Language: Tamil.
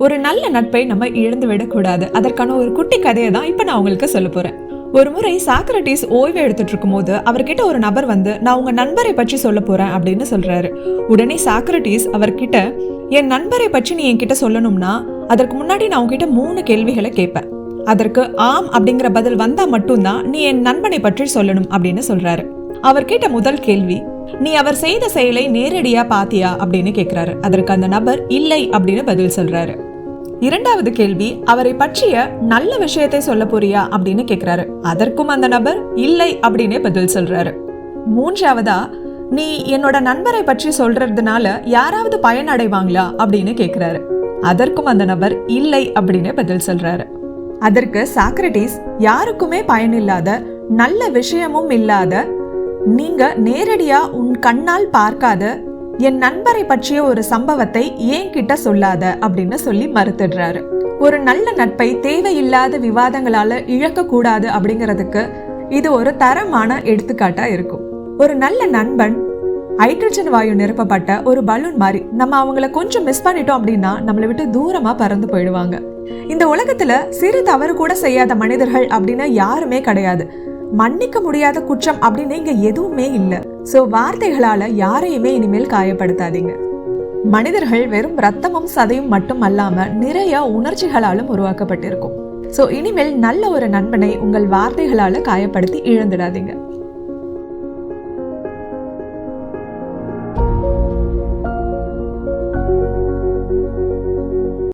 ஒரு நல்ல நட்பை நம்ம இழந்து விடக்கூடாது. அதற்கான ஒரு குட்டி கதையை தான் இப்போ நான் உங்களுக்கு சொல்ல போகிறேன் ஒரு முறை சாக்ரட்டிஸ் ஓய்வு எடுத்துட்டு இருக்கும்போது அவர்கிட்ட ஒரு நபர் வந்து நான் உங்க நண்பரை பற்றி சொல்ல போறேன் அப்படின்னு சொல்றாரு. உடனே சாக்ரட்டிஸ் அவர்கிட்ட என் நண்பரை பற்றி நீ என்கிட்ட சொல்லணும்னா அதற்கு முன்னாடி நான் உங்ககிட்ட மூணு கேள்விகளை கேட்பேன். அதற்கு ஆம் அப்படிங்கிற பதில் வந்தா மட்டும்தான் நீ என் நண்பனை பற்றி சொல்லணும் அப்படின்னு சொல்றாரு. அவர் கேட்ட முதல் கேள்வி நீ அவர் செய்த செயலை நேரடியா பாத்தியா அப்படின்னு கேக்குறாரு. அதற்கு அந்த நபர் இல்லை அப்படின்னு பதில் சொல்றாரு. இரண்டாவது கேள்வி அவரை பற்றிய நல்ல விஷயத்தை சொல்ல போறியா? அப்படின்னு கேக்குறாரு. அதற்கும் அந்த நபர் இல்லை அப்படின்னு பதில் சொல்றாரு. மூன்றாவதா நீ என்னோட நண்பரை பற்றி சொல்றதுனால யாராவது பயனடைவாங்களா அப்படின்னு கேக்குறாரு. அதற்கும் அந்த நபர் இல்லை அப்படின்னு பதில் சொல்றாரு. அதற்கு சாக்ரட்டிஸ் யாருக்குமே பயனில்லாத நல்ல விஷயமும் இல்லாத நீங்க நேரடியா உன் கண்ணால் பார்க்காத என் நண்பரை பற்றிய ஒரு சம்பவத்தை ஏன் கிட்ட சொல்லாத அப்படின்னு சொல்லி மறுத்துடுறாரு. ஒரு நல்ல நட்பை தேவையில்லாத விவாதங்களால இழக்க கூடாது அப்படிங்கிறதுக்கு இது ஒரு தரமான எடுத்துக்காட்டா இருக்கும். ஒரு நல்ல நண்பன் ஹைட்ரஜன் வாயு நிரப்பப்பட்ட ஒரு பலூன் மாதிரி நம்ம அவங்கள கொஞ்சம் மிஸ் பண்ணிட்டோம் அப்படின்னா நம்மளை விட்டு தூரமா பறந்து போயிடுவாங்க. இந்த உலகத்துல சிறு தவறு கூட செய்யாத மனிதர்கள் அப்படின்னா யாருமே கிடையாது. மன்னிக்க முடியாத குற்றம் அப்படின்னு இங்க எதுவுமே இல்லை. சோ வார்த்தைகளால யாரையுமே இனிமேல் காயப்படுத்தாதீங்க. மனிதர்கள் வெறும் ரத்தமும் சதையும் மட்டும் அல்லாம நிறைய உணர்ச்சிகளாலும் உருவாக்கப்பட்டிருக்கும். சோ இனிமேல் நல்ல ஒரு நண்பனை உங்கள் வார்த்தைகளால காயப்படுத்தி இழந்துடாதீங்க.